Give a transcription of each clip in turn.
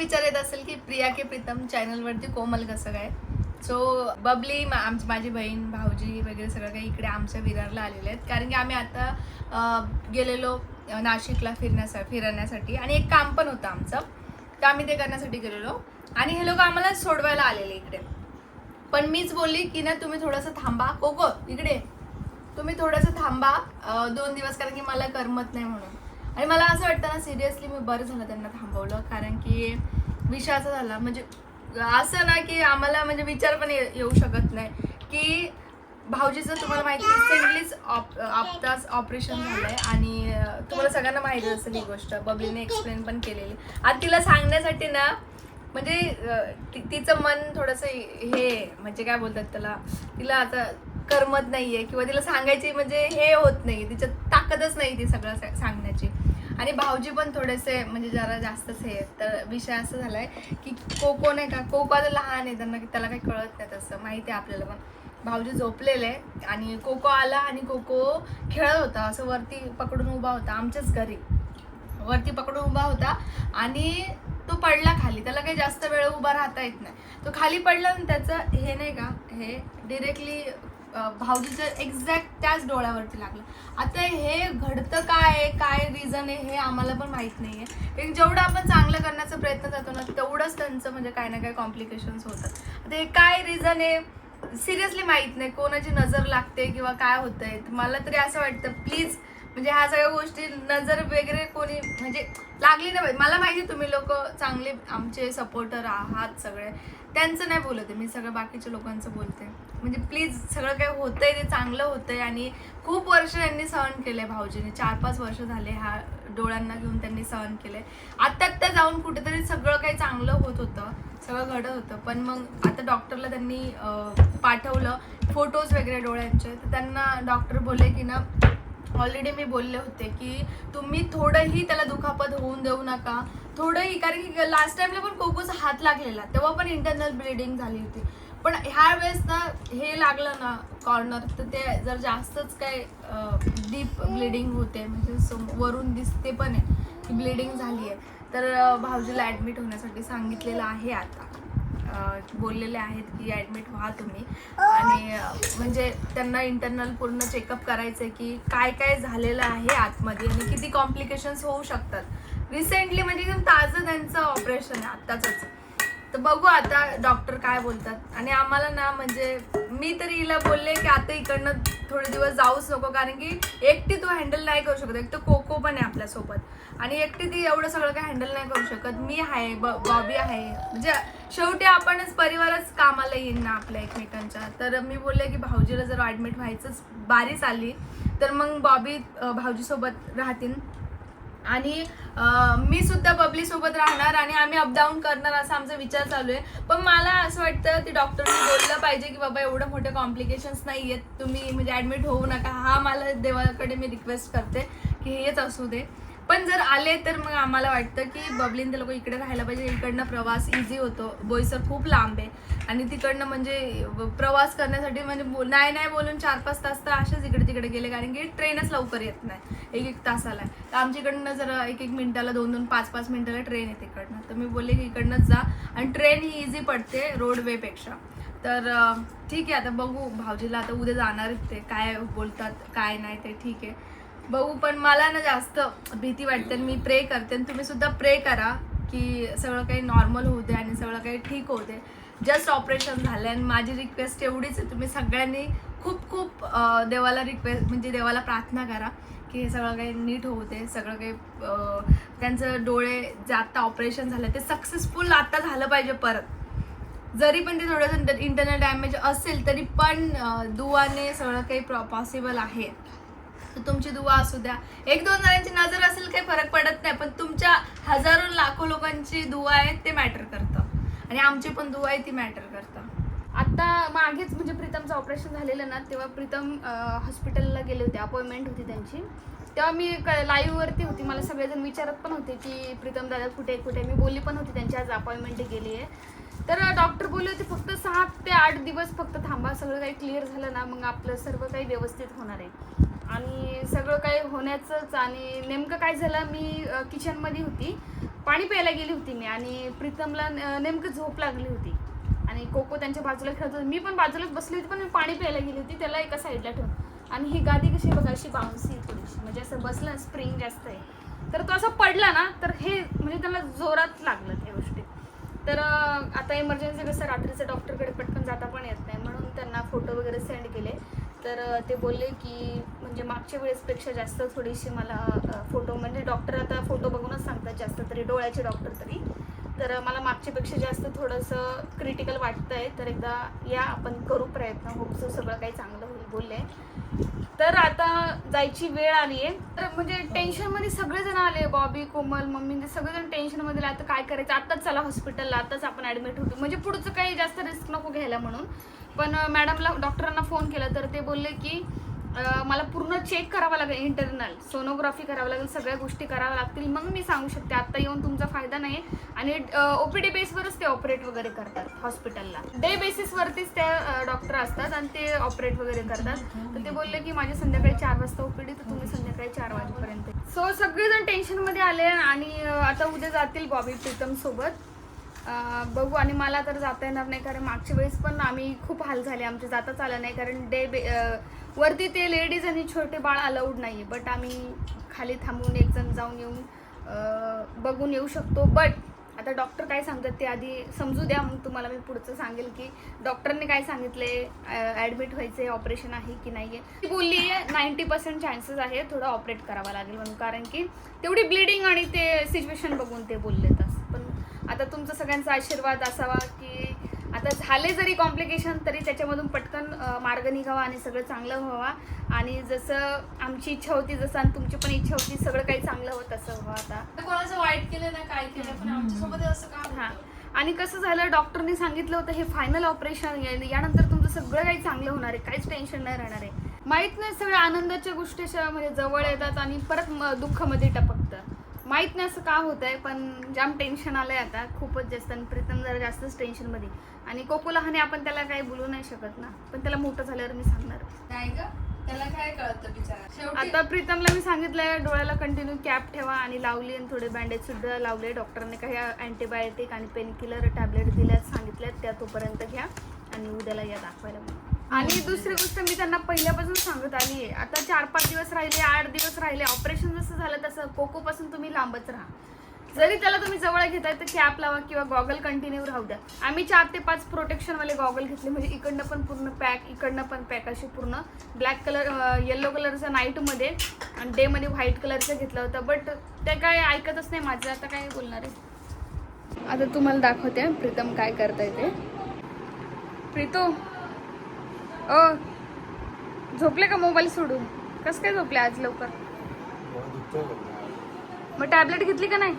विचार येत असेल की प्रिया के प्रीतम चॅनलवरती कोमल कसं काय? सो बबली मा- आमची माझी बहीण भाऊजी वगैरे सगळं काही इकडे आमच्या विरारला आलेले आहेत. कारण की आम्ही आता गेलेलो नाशिकला फिरण्यासाठी फिरण्यासाठी. आणि एक काम पण होतं आमचं. तर आम्ही ते करण्यासाठी गेलेलो. आणि हे लोक आम्हाला सोडवायला आलेले इकडे. पण मीच बोलली की ना तुम्ही थोडंसं थांबा. कोको इकडे. तुम्ही थोडंसं थांबा. दोन दिवस कारण की मला करमत नाही म्हणून. आणि मला असं वाटतं ना सिरियसली मी बरं झालं त्यांना थांबवलं. कारण की विषय असा झाला. म्हणजे असं ना की आम्हाला म्हणजे विचार पण येऊ शकत नाही. की भाऊजीचं तुम्हाला माहिती रिसेंटलीच आपताच ऑपरेशन झालं आहे आणि तुम्हाला सगळ्यांना माहिती असेल ही गोष्ट. बबलीने एक्सप्लेन पण केलेली. आता तिला सांगण्यासाठी ना म्हणजे तिचं मन थोडंसं हे म्हणजे काय बोलतात त्याला तिला आता करमत नाही आहे किंवा तिला सांगायची म्हणजे हे होत नाही तिच्यात ताकदच नाही ती सगळं सांगण्याची. आणि भाऊजी पण थोडेसे म्हणजे जरा जास्तच हे तर विषय असं झालाय की कोको नाही का कोको आता लहान आहे त्यांना त्याला काही कळत नाही तसं माहिती आहे आपल्याला पण. भाऊजी झोपलेले आणि कोको आला आणि कोको खेळत होता असं वरती पकडून उभा होता आमच्याच घरी. वरती पकडून उभा होता आणि तो पडला खाली. त्याला काही जास्त वेळ उभा राहता येत नाही. तो खाली पडला आणि त्याचं हे नाही का हे डिरेक्टली भाऊजीच्या एक्झॅक्ट त्याच डोळ्यावरती लागलं. आता हे घडतं काय आहे काय रिझन आहे हे आम्हाला पण माहीत नाही आहे कारण जेवढं आपण चांगलं करण्याचा प्रयत्न करतो ना तेवढंच त्यांचं म्हणजे काही ना काही कॉम्प्लिकेशन्स होतात. आता हे काय रिझन आहे सिरियसली माहीत नाही. कोणाची नजर लागते किंवा काय होतंय. मला तरी असं वाटतं प्लीज म्हणजे ह्या सगळ्या गोष्टी नजर वगैरे कोणी म्हणजे लागली नाही मला माहिती तुम्ही लोक चांगले आमचे सपोर्टर आहात सगळे. त्यांचं नाही बोलत आहे. मी सगळं बाकीच्या लोकांचं बोलते. म्हणजे प्लीज सगळं काही होतंय ते चांगलं होतंय आणि खूप वर्ष त्यांनी सहन केले भाऊजीने. चार पाच वर्ष झाले ह्या डोळ्यांना घेऊन त्यांनी सहन केले आत्ता आत्ता जाऊन कुठेतरी सगळं काही चांगलं होत होतं. सगळं घडत होतं. पण मग आता डॉक्टरला त्यांनी पाठवलं. फोटोज वगैरे डोळ्यांचे. तर त्यांना डॉक्टर बोलले की ना ऑलरेडी मी बोलले होते की तुम्ही थोडंही त्याला दुखापत होऊन देऊ नका. थोडंही कारण की लास्ट टाइमला पण कोकोचा हात लागलेला. तेव्हा पण इंटरनल ब्लिडिंग झाली होती. पण ह्या वेळेस ना हे लागलं ना कॉर्नर तर ते जर जास्तच काय डीप ब्लिडिंग होते म्हणजे सम- वरून दिसते पण आहे की ब्लिडिंग झाली आहे तर भाऊजीला ॲडमिट होण्यासाठी सांगितलेलं आहे आता. बोललेले आहेत की ॲडमिट व्हा तुम्ही. आणि म्हणजे त्यांना इंटरनल पूर्ण चेकअप करायचं आहे की काय काय झालेलं आहे आतमध्ये आणि किती कॉम्प्लिकेशन्स होऊ शकतात. रिसेंटली म्हणजे एकदम ताजं त्यांचं ऑपरेशन आहे आत्ताचंच. तर बघू आता डॉक्टर काय बोलतात. आणि आम्हाला ना म्हणजे मी तरी हिला बोलले की आता इकडनं थोडे दिवस जाऊच नको कारण की एकटी तू हँडल नाही करू शकत. एक तर कोको पण आहे आपल्यासोबत. आणि एकटी ती एवढं सगळं काही हँडल नाही करू शकत. मी आहे ब बॉबी आहे. म्हणजे शेवटी आपणच परिवारच कामाला येईन ना आपल्या एकमेकांच्या. तर मी बोलले की भाऊजीला जर ॲडमिट व्हायचंच बारीच आली तर मग बॉबी भाऊजीसोबत राहतील. आणि मी सुद्धा बबली सोबत राहणार आणि आम्ही अपडाऊन करणार असा आमचा विचार चालू आहे. पण मला असं वाटतं की डॉक्टरने बोललं पाहिजे की बाबा एवढं मोठे कॉम्प्लिकेशन्स नाही आहेत. तुम्ही म्हणजे ॲडमिट होऊ नका. हा मला देवाकडे मी रिक्वेस्ट करते की हेच असू दे. पण जर आले तर मग आम्हाला वाटतं की बबलीन ते लोक इकडे राहायला पाहिजे. इकडनं प्रवास इझी होतो. बोईसर खूप लांब आहे. आणि तिकडनं म्हणजे प्रवास करण्यासाठी म्हणजे बोल नाही नाही बोलून चार पाच तास तर असेच इकडे तिकडे गेले कारण की ट्रेनच लवकर येत नाही. एक एक तासाला. तर आमच्या इकडनं जरा एक एक मिनिटाला दोन दोन पाच पाच मिनिटाला ट्रेन येते इकडनं. तर मी बोलले की इकडनंच जा. आणि ट्रेन ही इझी पडते रोडवेपेक्षा तर ठीक आहे आता बघू. भाऊजीला आता उद्या जाणार ते. काय बोलतात काय नाही ते ठीक आहे. बघू पण मला ना जास्त भीती वाटते आणि मी प्रे करते. आणि तुम्ही सुद्धा प्रे करा की सगळं काही नॉर्मल होऊ दे आणि सगळं काही ठीक होऊ दे. जस्ट ऑपरेशन झालं आणि माझी रिक्वेस्ट एवढीच आहे. तुम्ही सगळ्यांनी खूप खूप देवाला रिक्वेस्ट म्हणजे देवाला प्रार्थना करा की हे सगळं काही नीट होऊ दे सगळं काही त्यांचं डोळे जे आत्ता ऑपरेशन झालं ते सक्सेसफुल आत्ता झालं पाहिजे परत. जरी पण ते थोडंसं इंटरनल डॅमेज असेल तरी पण दुवाने सगळं काही पॉसिबल आहे. तर तुमची दुवा असू द्या. एक दोन जणांची नजर असेल काही फरक पडत नाही पण तुमच्या हजारो लाखो लोकांची दुवा आहे ते मॅटर करतं. आणि आमची पण दुवा आहे ती मॅटर करता. आता मागेच म्हणजे प्रीतमचं ऑपरेशन झालेलं ना तेव्हा प्रीतम हॉस्पिटलला गेले होते अपॉइंटमेंट होती त्यांची. तेव्हा मी क लाईव्हवरती होती. मला सगळेजण विचारत पण होते की प्रीतम दादा कुठे कुठे मी बोलली पण होती त्यांची आज अपॉइंटमेंट गेली आहे. तर डॉक्टर बोलले होते फक्त सहा ते आठ दिवस फक्त थांबा सगळं काही क्लिअर झालं ना मग आपलं सर्व काही व्यवस्थित होणार आहे. आणि सगळं काही होण्याचंच आणि नेमकं काय झालं मी किचनमध्ये होती. पाणी प्यायला गेली होती मी आणि प्रीतमला नेमकं झोप लागली होती. आणि कोको त्यांच्या बाजूला खेळत होती. मी पण बाजूलाच बसली होती पण मी पाणी प्यायला गेली होती. त्याला एका साईडला ठेवून. आणि ही गादी कशी बघा अशी बाउन्सी थोडीशी. म्हणजे असं बसलं स्प्रिंग जास्त आहे. तर तो असं पडला ना तर हे म्हणजे त्याला जोरात लागलं त्या गोष्टी. तर आता इमर्जन्सी कसं रात्रीचं डॉक्टरकडे पटकन जाता पण येत नाही. म्हणून त्यांना फोटो वगैरे सेंड केले. तर ते बोलले की म्हणजे मागच्या वेळेसपेक्षा जास्त थोडीशी मला फोटो म्हणजे डॉक्टर आता फोटो बघूनच सांगतात जास्त तरी डोळ्याचे डॉक्टर तरी. तर मला मागच्यापेक्षा जास्त थोडंसं क्रिटिकल वाटतं आहे तर एकदा या आपण करू प्रयत्न. होपसो सगळं काही चांगलं होईल बोलले. तर आता जायची वेळ आली आहे. तर म्हणजे टेन्शनमध्ये सगळेजण आले. बॉबी कोमल मम्मी म्हणजे सगळेजण टेन्शनमध्ये आता काय करायचं? आताच चला हॉस्पिटलला आताच आपण ॲडमिट होतो. म्हणजे पुढचं काही जास्त रिस्क नको घ्यायला म्हणून. पण मॅडमला डॉक्टरांना फोन केला तर ते बोलले की मला पूर्ण चेक करावं लागेल इंटरनल सोनोग्राफी करावं लागेल सगळ्या गोष्टी कराव्या लागतील. मग मी सांगू शकते आता येऊन तुमचा फायदा नाही आणि ओपीडी बेसवरच ते ऑपरेट वगैरे करतात हॉस्पिटलला डे बेसिसवरतीच त्या डॉक्टर असतात आणि ते ऑपरेट वगैरे करतात. तर ते बोलले की माझ्या संध्याकाळी चार वाजता ओपीडी तर तुम्ही संध्याकाळी चार वाजेपर्यंत सो सगळेजण टेन्शनमध्ये आले आणि आता उद्या जातील बॉबी प्रीतम सोबत. बघू आणि मला तर जाता येणार नाही कारण मागच्या वेळेस पण आम्ही खूप हाल झाले. आमचे जाताच आलं नाही कारण डे बे वरती ते लेडीज आणि छोटे बाळ अलाउड नाही बट आम्ही खाली थांबून एक जण जाऊन येऊन बघून येऊ शकतो. बट आता डॉक्टर काय सांगतात ते आधी समजू द्या. मग तुम्हाला मी पुढचं सांगेल की डॉक्टरने काय सांगितले ॲडमिट व्हायचे ऑपरेशन आहे की नाही आहे ती बोलली आहे नाईंटी पर्सेंट चान्सेस आहे. थोडं ऑपरेट करावं लागेल म्हणून. कारण की तेवढी ब्लिडिंग आणि ते सिच्युएशन बघून ते बोलले तसं तुमचा सगळ्यांचा आशीर्वाद असावा की आता झाले जरी कॉम्प्लिकेशन तरी त्याच्यामधून पटकन मार्ग निघावा आणि सगळं चांगलं व्हावा. आणि जसं आमची इच्छा होती जसं आणि तुमची पण इच्छा होती सगळं काही चांगलं होतं तसं व्हावं आता. कोणाचं वाईट केलं ना काय केलं पण आमच्यासोबत असं का हा. आणि कसं झालं डॉक्टरने सांगितलं होतं हे फायनल ऑपरेशन यानंतर तुमचं सगळं काही चांगलं होणार आहे काहीच टेन्शन नाही राहणार आहे. माहीत नाही सगळ्या आनंदाच्या गोष्टी म्हणजे जवळ येतात आणि परत दुःखामध्ये टपकतं. माहीत नाही असं का होत आहे पण जाम टेन्शन आलंय आता. खूपच जास्त आणि प्रीतम जरा जास्तच टेन्शनमध्ये आणि कोको लहान आहे आपण त्याला काही बोलू नाही शकत ना. पण त्याला मोठं झाल्यावर मी सांगणार. नाही का त्याला काय कळतं बिचारा. आता प्रीतमला मी सांगितलंय डोळ्याला कंटिन्यू कॅप ठेवा आणि लावली आणि थोडे बँडेज सुद्धा लावले. डॉक्टरने काही अँटीबायोटिक आणि पेनकिलर टॅबलेट दिल्यात सांगितल्यात त्या तोपर्यंत घ्या आणि उद्याला या दाखवायला. आणि दुसरी गोष्ट मी त्यांना पहिल्यापासून सांगत आली आहे. आता चार पाच दिवस राहिले आठ दिवस राहिले. ऑपरेशन जसं झालं तसं कोकोपासून तुम्ही लांबच राहा. जरी त्याला तुम्ही जवळ घेताय तर कॅप लावा किंवा गॉगल कंटिन्यू राहू द्या. आम्ही चार ते पाच प्रोटेक्शनवाले गॉगल घेतले. म्हणजे इकडनं पण पूर्ण पॅक इकडनं पण पॅक असे पूर्ण ब्लॅक कलर येल्लो कलरचा नाईटमध्ये आणि डेमध्ये व्हाईट कलरचं घेतलं होतं. बट ते काय ऐकतच नाही माझं. आता काय बोलणार आहे? आता तुम्हाला दाखवते प्रीतम काय करताय ते. प्रीतो ओ झोपले का मोबाईल सोडून? कसं काय झोपले आज लवकर? मग टॅबलेट घेतली का नाही?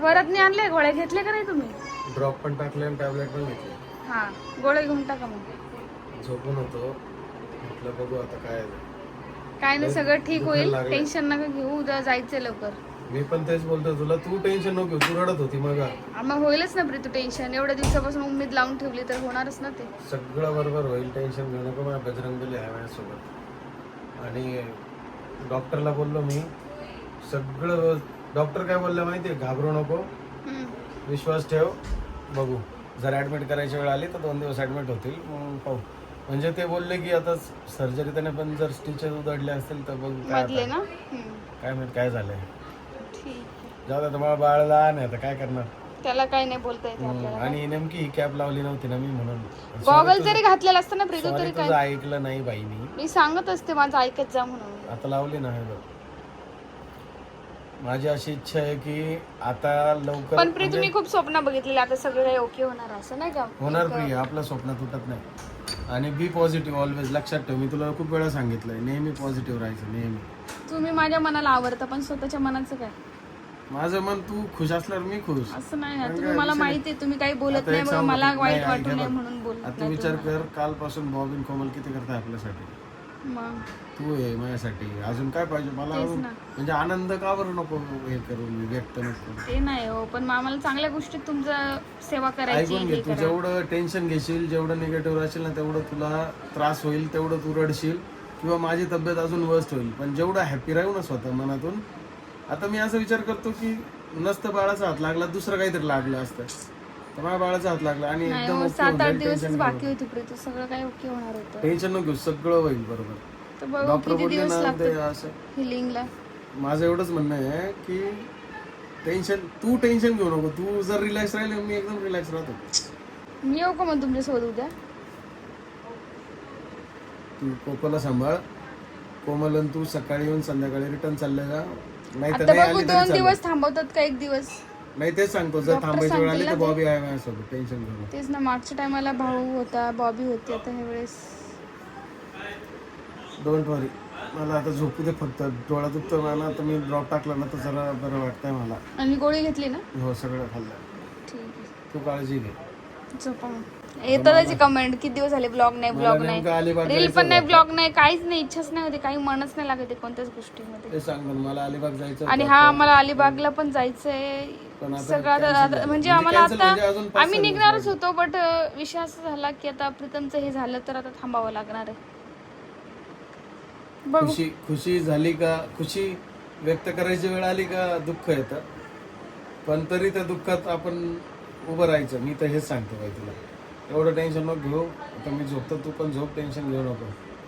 वरातनी आणले? गोळ्या घेतल्या का नाही तुम्ही? ड्रॉप पण टाकले आणि टॅबलेट पण घेतले. हा गोळ्या घेऊन टाका मग. झोपून होतो. म्हटलं बघू आता काय. काय नाही सगळं ठीक होईल. टेन्शन नका घेऊ. उद्या जायचंय लवकर. मी पण तेच बोलतो तुला. तू टेन्शन नको तू रडत होती मग. होईलच ना प्रीतू टेन्शन एवढ्या दिवसापासून उमेद लावून ठेवली तर होणारच ना ते. सगळं बरोबर होईल टेन्शन घेऊ नको माझ्या बजरंगबली आहे माझ्यासोबत. आणि डॉक्टरला बोललो मी सगळं डॉक्टर काय बोललं माहिती आहे घाबरू नको. विश्वास ठेव. बघू. जर ऍडमिट करायची वेळ आली तर दोन दिवस ऍडमिट होतील. मग पाहू. म्हणजे ते बोलले की आता सर्जरी त्याने पण जर स्टिचेस उधळले असतील तर बघू काय आता. काय माहीत काय झालंय. जाऊ दे तुम्हाला बाळ लहान आहे आता काय करणार? त्याला काही नाही बोलता येते हम्म, आपल्याला. आणि नेमकी ही कॅप लावली नव्हती ना मी म्हणून. गॉगल जरी घातलेला असतं ना प्रीतू तरी sorry काय तुझं ऐकलं नाही बाई मी. मी सांगत असते माझं ऐकत जा म्हणून. आता लावली ना हे बघ. माझी अशी इच्छा आहे की आता लवकर पण प्रीतू म्हणजे मी खूप स्वप्न बघितलेले आता सगळं काही ओके होणार असं नाही का? होणार प्रिय आपलं स्वप्न तुटत नाही. आणि बी पॉझिटिव्ह ऑलवेज लक्षात ठेव मी तुला खूप वेळा सांगितलंय नेहमी पॉझिटिव्ह राहायचं नेहमी. तुम्ही माझ्या मनाला आवडता पण स्वतःच्या मनाचं काय? माझं मन तू खुश असल्यावर मी खुश असं नाही ना तुम्ही मला माहिती आहे तुम्ही काही बोलत नाही मला? वाईट नाही, वाटू नये बघ. म्हणून बोलत आता नाही विचार. कर कालपासून बॉबिन कोमल किती करताय आपल्यासाठी मग तू आहे माझ्यासाठी अजून काय पाहिजे मला तेच अजून- ना. म्हणजे आनंद का बरं नको हे करू मी व्यक्त नको ते नाही हो पण आम्हाला चांगल्या गोष्टीत तुमचं सेवा करायची ऐकून हे घे तू करा. जेवढं टेन्शन घेशील जेवढं निगेटिव्ह राहशील ना तेवढं तुला त्रास होईल तेवढं तू रडशील किंवा माझी तब्येत अजून वर्स्ट होईल पण जेवढं हॅपी राहू ना स्वतः मनातून आता मी असा विचार करतो की नसतं बाळाचा हात लागला दुसरं काहीतरी लागलं असतं. तर माझ्या बाळाचा हात लागला आणि नाही एकदम हो, ओके सात आठ जाईल, दिवसच टेन्शन बाकी. होती प्रीती सगळं काही ओके होणार होतं. टेन्शन नको घेऊ सगळं होईल बरोबर. तर बघू डॉक्टर किती बोलले दिवस ना ते लागतात असं. हिलिंगला माझं एवढंच म्हणणं आहे की टेन्शन तू टेन्शन घेऊ नको. तू जर रिलॅक्स राहिले मी एकदम रिलॅक्स राहतो. मी येऊ का मग तुमच्यासोबत उद्या? तू कोकोला सांभाळ. कोमल आणि तू सकाळी येऊन संध्याकाळी रिटर्न चालले जा. नाही तर आता नाही बघू आली तरी दोन चालेल. दिवस थांबवतात का एक दिवस? नाही तेच सांगतो. जर डॉक्टर थांबायची वेळ आली तर सांगतील बॉबी आहे माझ्यासोबत टेन्शन घेऊ नको. तेच ना मागच्या टायमाला भाऊ होता बॉबी होती आता ह्या वेळेस. डोंट वरी मला आता झोपू दे फक्त. डोळा दुखतो मला तर मी ड्रॉप टाकला ना तर जरा बरं वाटतंय मला. आणि गोळी घेतली ना? हो सगळं खाल्लं. ठीक आहे. तू काळजी घे. झोपा मग. येतात त्याची कमेंट किती दिवस झाले ब्लॉग नाही ब्लॉग नाही. अलिबाग रील जायचं पण नाही. ब्लॉग नाही काहीच नाही इच्छाच नाही होती काही मनच नाही लागत आहे कोणत्याच गोष्टीमध्ये. ते सांगतो ना, मला अलिबाग जायचं आणि होतं. हा आम्हाला अलिबागला पण जायचंय. पण आता सगळं आता- cancel आता- झालं. म्हणजे म्हणजे आम्हाला cancel म्हणजे आता पाच आम्ही सहा निघणारच होतो बट विषय असा झाला की आता प्रीतमचं हे झालं तर आता थांबावं लागणार आहे. बघू. खुशी खुशी झाली का खुशी व्यक्त करायची वेळ आली का दुःख येतं? पण तरी त्या दुःखात आपण उभं राहायचं. मी तर हेच सांगतो बाई तुला. एवढं टेन्शन मग घेऊ. आता मी झोपतो तू पण झोप टेन्शन घेऊ नको.